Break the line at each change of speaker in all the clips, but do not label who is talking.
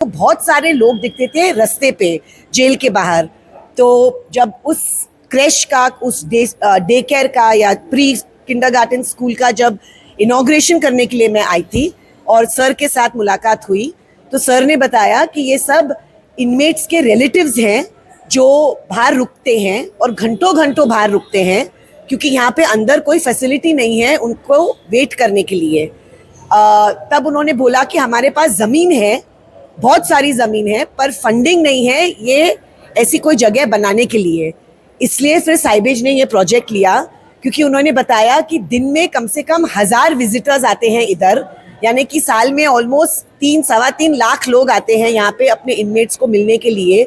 तो बहुत सारे लोग दिखते थे रास्ते पे जेल के बाहर। तो जब उस क्रैश का उस डे डे केयर का या प्री किंडरगार्टन स्कूल का जब इनाग्रेशन करने के लिए मैं आई थी और सर के साथ मुलाकात हुई तो सर ने बताया कि ये सब इनमेट्स के रिलेटिव्स हैं जो बाहर रुकते हैं और घंटों घंटों बाहर रुकते हैं क्योंकि यहाँ पे अंदर कोई फैसिलिटी नहीं है उनको वेट करने के लिए। अ, तब उन्होंने बोला कि हमारे पास ज़मीन है बहुत सारी ज़मीन है, पर फंडिंग नहीं है ये ऐसी कोई जगह बनाने के लिए। इसलिए फिर साइबेज ने ये प्रोजेक्ट लिया, क्योंकि उन्होंने बताया कि दिन में कम से कम हज़ार विजिटर्स आते हैं इधर। यानी कि साल में ऑलमोस्ट तीन, सवा तीन लाख लोग आते हैं यहाँ पे अपने इनमेट्स को मिलने के लिए।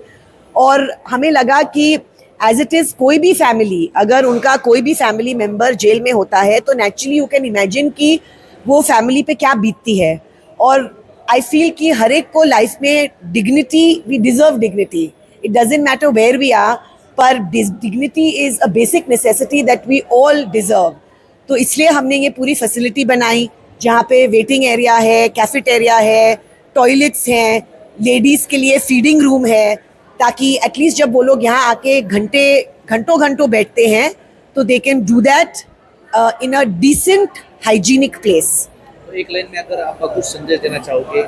और हमें लगा कि एज इट इज़ कोई भी फैमिली अगर उनका कोई भी फैमिली मेंबर जेल में होता है तो नेचुरली यू कैन इमेजिन कि वो फैमिली पे क्या बीतती है। और आई फील कि हर एक को लाइफ में dignity we deserve dignity it doesn't matter where we are per dignity is a basic necessity that we all deserve तो इसलिए हमने ये पूरी फैसिलिटी बनाई, जहाँ पे वेटिंग एरिया है कैफेटेरिया है टॉयलेट्स हैं लेडीज़ के लिए फीडिंग रूम है, ताकि एटलीस्ट जब वो लोग यहाँ आके घंटे, घंटों घंटों बैठते हैं तो they can do that in a decent hygienic place
तो एक लाइन में अगर आप कुछ संदेश देना चाहोगे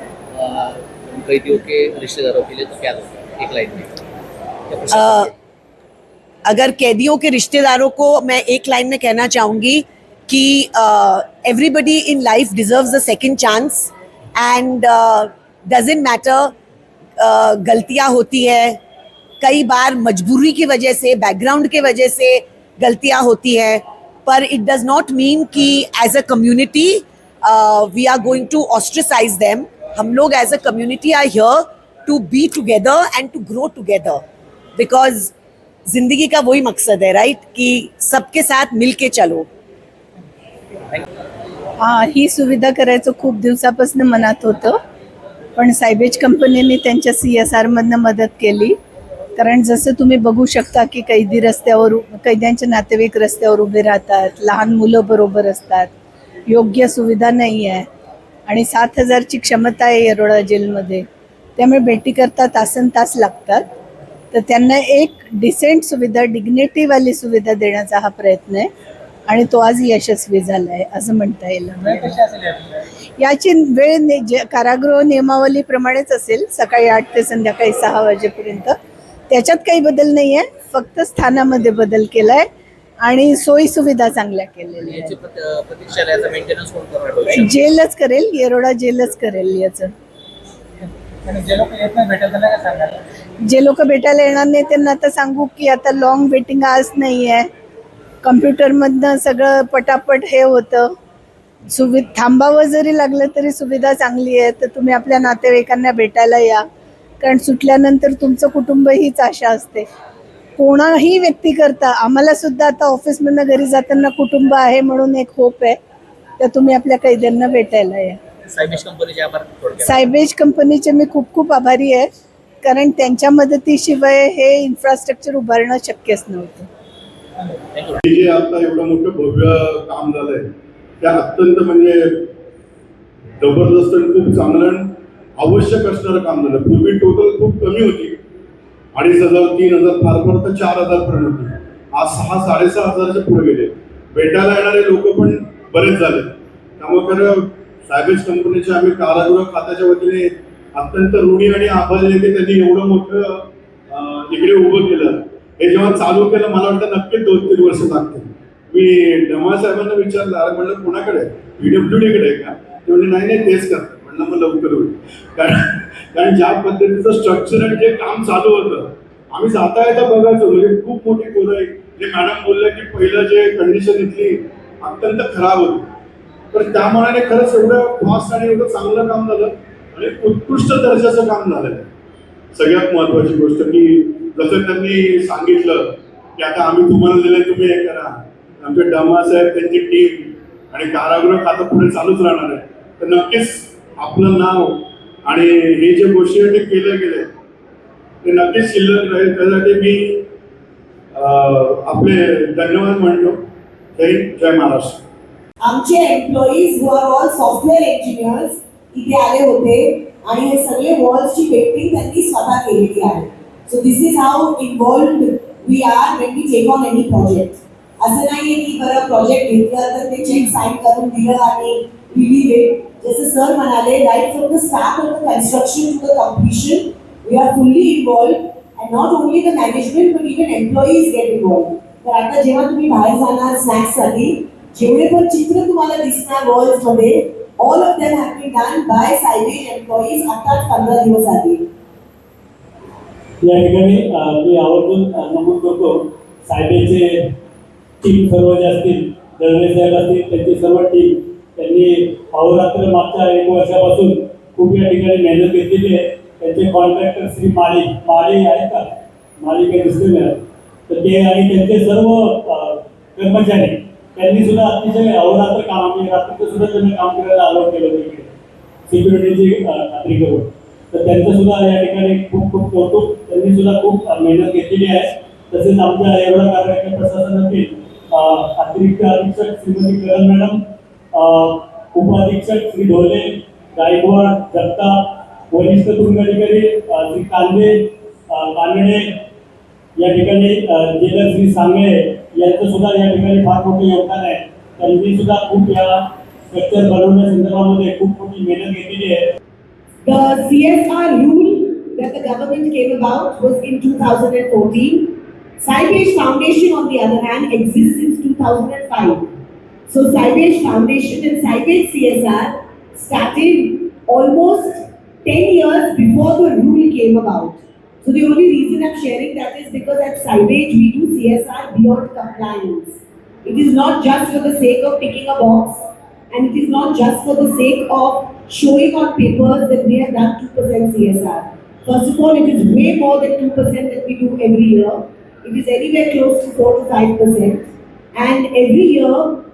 कैदियों के रिश्तेदारों के लिए तो क्या दोगे? एक लाइन में।
अगर कैदियों के रिश्तेदारों को मैं एक लाइन में कहना चाहूँगी कि everybody in life deserves a second chance and doesn't matter गलतियाँ होती है। कई बार मजबूरी की वजह से बैकग्राउंड की वजह से गलतियाँ होती है पर इट डज नॉट मीन कि as a community we are going to ostracize them हम लोग as a community are here to be together and to grow together because जिंदगी का वही मकसद है राइट कि सबके साथ मिल के चलो।
हा ही सुविधा करायचं खूप दिवसापासून मनात होतं. पण सायबेज कंपनीने त्यांच्या सी एस आरमधनं मदत केली. कारण जसं तुम्ही बघू शकता की कैदी रस्त्यावर कैद्यांचे नातेवाईक रस्त्यावर उभे राहतात लहान मुलं बरोबर असतात. योग्य सुविधा नाही आहे. आणि सात हजारची क्षमता आहे येरोडा जेलमध्ये. त्यामुळे भेटीकरता तासन तास लागतात. तर त्यांना एक डिसेंट सुविधा डिग्निटीवाली सुविधा देण्याचा हा प्रयत्न आहे. आणि तो आज यशस्वी झाला आहे असं म्हणता येईल. याची वेळ ने- जे कारागृह नियमावलीप्रमाणेच असेल सकाळी आठ ते संध्याकाळी सहा वाजेपर्यंत. त्याच्यात काही बदल नाही आहे फक्त स्थानामध्ये बदल केलाय. आणि सोयी सुविधा चांगल्या केलेल्या
याची
आहेत.
प्रत- प्रतीक्षा याचा मेंटेनन्स कोण करणार भविष्यात?
जेलच करेल येरोडा जेलच करेल याचं. जे लोक भेटायला येणार नाही त्यांना आता सांगू की आता लॉंग वेटिंग आज नाही आहे कम्प्युटरमधनं सगळं पटापट हे होतं. सुवि थांबावं जरी लागलं तरी सुविधा चांगली आहे तर तुम्ही आपल्या नातेवाईकांना भेटायला या. कारण सुटल्यानंतर तुमचं कुटुंब हीच आशा असते. कोणाही व्यक्ती करता आम्हाला सुद्धा आता ऑफिसमधनं घरी जाताना कुटुंब आहे म्हणून एक होप आहे तर तुम्ही आपल्या कैद्यांना भेटायला या.
सायबेज कंपनीचे आभार थोडक्यात.
सायबेज कंपनीचे मी खूप खूप आभारी आहे कारण त्यांच्या मदतीशिवाय हे इन्फ्रास्ट्रक्चर उभारणं शक्यच नव्हतं.
हे जे आता एवढं मोठं भव्य काम झालंय ते अत्यंत म्हणजे जबरदस्त आणि खूप चांगलं आणि आवश्यक असणारं काम झालं. पूर्वी टोटल खूप कमी होती. अडीच हजार तीन हजार फार फार तर चार हजार पर्यंत होती. आज सहा साडेसहा हजारच्या पुढे गेले. भेटायला येणारे लोक पण बरेच झाले. त्यामुळे खरं सायबेज कंपनीचे आम्ही कारागृह खात्याच्या वतीने अत्यंत ऋणी आणि आभारी आहे की त्यांनी एवढं मोठं इकडे उभं केलं. हे जेव्हा चालू केलं मला वाटतं नक्कीच दोन तीन वर्ष लागतील. मी डमा साहेबांना विचारलं अरे म्हणलं कोणाकडे पीडब्ल्यू कडे आहे का? ते म्हणजे नाही नाही तेच करतात म्हणलं मग लवकर होईल. कारण कारण ज्या पद्धतीचं स्ट्रक्चर आणि जे काम चालू होतं आम्ही जाता येता बघायचो म्हणजे खूप मोठी पोरं आहे जे म्हणजे मॅडम बोललं की पहिलं जे कंडिशन इथली अत्यंत खराब होती. तर त्या मनाने खरंच एवढं फास्ट आणि एवढं चांगलं काम झालं आणि उत्कृष्ट दर्जाचं काम झालं. आहे सगळ्यात महत्वाची गोष्ट की जसं त्यांनी सांगितलं की आता आम्ही तुम्हाला दिलं तुम्ही हे करा. आमचे डमा साहेब त्यांची टीम आणि कारागृह आता पुढे चालूच राहणार आहे. तर नक्कीच आपलं नाव आणि हे जे गोष्टी ते केल्या गेल्या ते नक्कीच शिल्लक राहील. त्यासाठी मी आपले धन्यवाद म्हणतो जय जय महाराष्ट्र.
आमचे employees who are all software engineers इथे आले होते आणि हे सगळे वॉल्सची पेंटिंग त्यांनी स्वतः केलेली आहे. So this is how involved we are when we check on any project असं नाहीये की बरं प्रोजेक्ट घेतलं तर ते चेक साईन करून दिलं आणि delivered. जैसे sir मनाले right from the start of the construction to the completion we are fully involved and not only the management but even employees get involved. तर आता जेव्हा तुम्ही बाहेर जाणार स्नॅक्ससाठी जेवढे पण चित्र तुम्हाला दिसणार वॉल्समध्ये all of them have been done by silage employees आता पंधरा दिवस आधी
या ठिकाणी मी आवर्जून नमूद करतो सायलेजचे टीम सर्व जे असतील, दळवे साहेब असतील, त्यांची सर्व टीम त्यांनी अहोरात्र मागच्या एक वर्षापासून खूप या ठिकाणी मेहनत घेतलेली आहे. त्यांचे कॉन्ट्रॅक्टर श्री माळी माळी आहेत का? माळी काही दिसले नाही तर ते आणि त्यांचे सर्व कर्मचारी त्यांनी सुद्धा अतिशय अहोरात्र काम आम्ही रात्रीचं सुद्धा त्यांनी काम करायला अलाउड केलं होतं इकडे. सिक्युरिटीची खात्री करून. तर त्यांचं सुद्धा या ठिकाणी खूप खूप कौतुक. त्यांनी सुद्धा खूप मेहनत घेतलेली आहे. तसेच आमच्या एवढा कार्यक्रम प्रशासनातील अतिरिक्त अधीक्षक श्रीमती करण मॅडम अ, उपाधीक्षक श्री ढोले गायकवाड जगताप वरिष्ठ तुरुंग अधिकारी श्री कांदे कानडे या ठिकाणी जेलर श्री सांगळे यांचं सुद्धा या ठिकाणी फार मोठं योगदान आहे त्यांनी सुद्धा खूप या स्ट्रक्चर बनवण्या संदर्भामध्ये खूप मोठी मेहनत घेतलेली आहे
The CSR rule that the government came about was in 2014. Sybage Foundation, on the other hand, exists since 2005. So Sybage Foundation and Sybage CSR started almost 10 years before the rule came about. So the only reason I'm sharing that is because at Sybage we do CSR beyond compliance. It is not just for the sake of ticking a box and it is not just for the sake of showing on papers that we have done 2% CSR. First of all, it is way more than 2% that we do every year. It is anywhere close to 4 to 5%. And every year,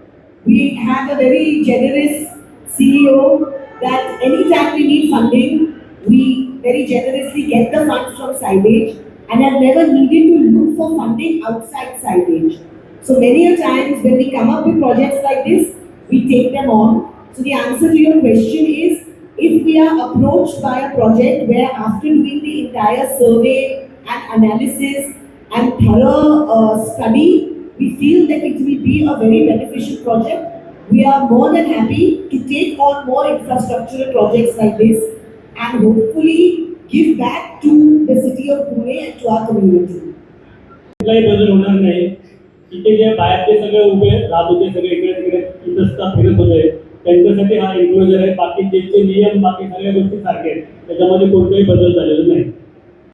we have a very generous CEO that anytime we need funding, we very generously get the funds from Sybage and have never needed to look for funding outside Sybage. So many a times when we come up with projects like this, we take them on. So the answer to your question is, if we are approached by a project where after doing the entire survey and analysis and thorough uh, study, we feel that it will be a very beneficial project, we are more than happy to take on more infrastructural projects like this and hopefully give back to the city of Pune and to our community.
कुठलाही बदल होणार नाही इथे जे बाहेरचे सगळे उभे राहत होते सगळे इकडे तिकडे इथं फिरत होते त्यांच्यासाठी हा इन्क्लोजर आहे बाकी त्यांचे नियम बाकी सगळ्या गोष्टी सारखे आहेत त्याच्यामध्ये कोणताही बदल झालेला नाही